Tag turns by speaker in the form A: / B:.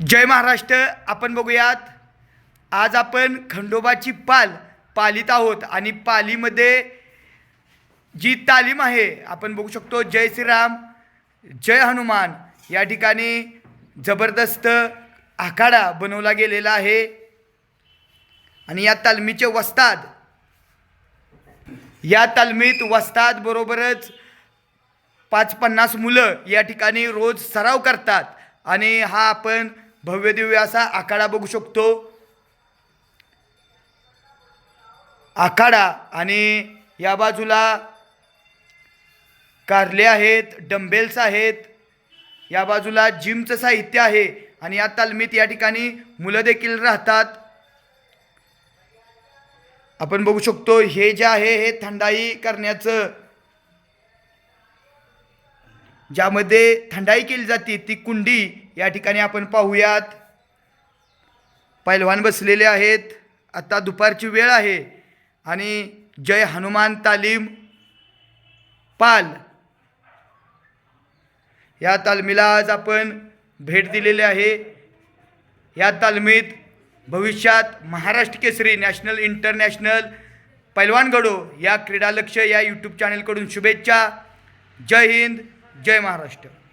A: जय महाराष्ट्र आपण बघूयात. आज आपण खंडोबाची पाल पालीत आहोत आणि पालीमध्ये जी तालीम आहे आपण बघू शकतो जय श्रीराम जय हनुमान या ठिकाणी जबरदस्त आखाडा बनवला गेलेला आहे. आणि या तालमीचे वस्ताद या तालमीत वस्ताद बरोबरच पाच पन्नास मुलं या ठिकाणी रोज सराव करतात. आणि हा आपण भव्यदिव्य असा आखाडा बघू शकतो. आखाडा आणि या बाजूला कारले आहेत डंबेल्स आहेत. या बाजूला जिमचं साहित्य आहे आणि या तालमीत या ठिकाणी मुलं देखील राहतात. आपण बघू शकतो हे जे आहे हे थंडाई करण्याचं ज्यामध्ये थंडाई केली जाते ती कुंडी या ठिकाणी आपण पाहूयात. पैलवान बसलेले आहेत. आता दुपारची वेळ आहे आणि जय हनुमान तालीम पाल. या तालमीला आज आपण भेट दिलेली आहे. या तालमीत भविष्यात महाराष्ट्र केसरी नॅशनल इंटरनॅशनल पैलवान गडो या क्रीडालक्ष या यूट्यूब चॅनलकडून शुभेच्छा. जय हिंद. जय महाराष्ट्र.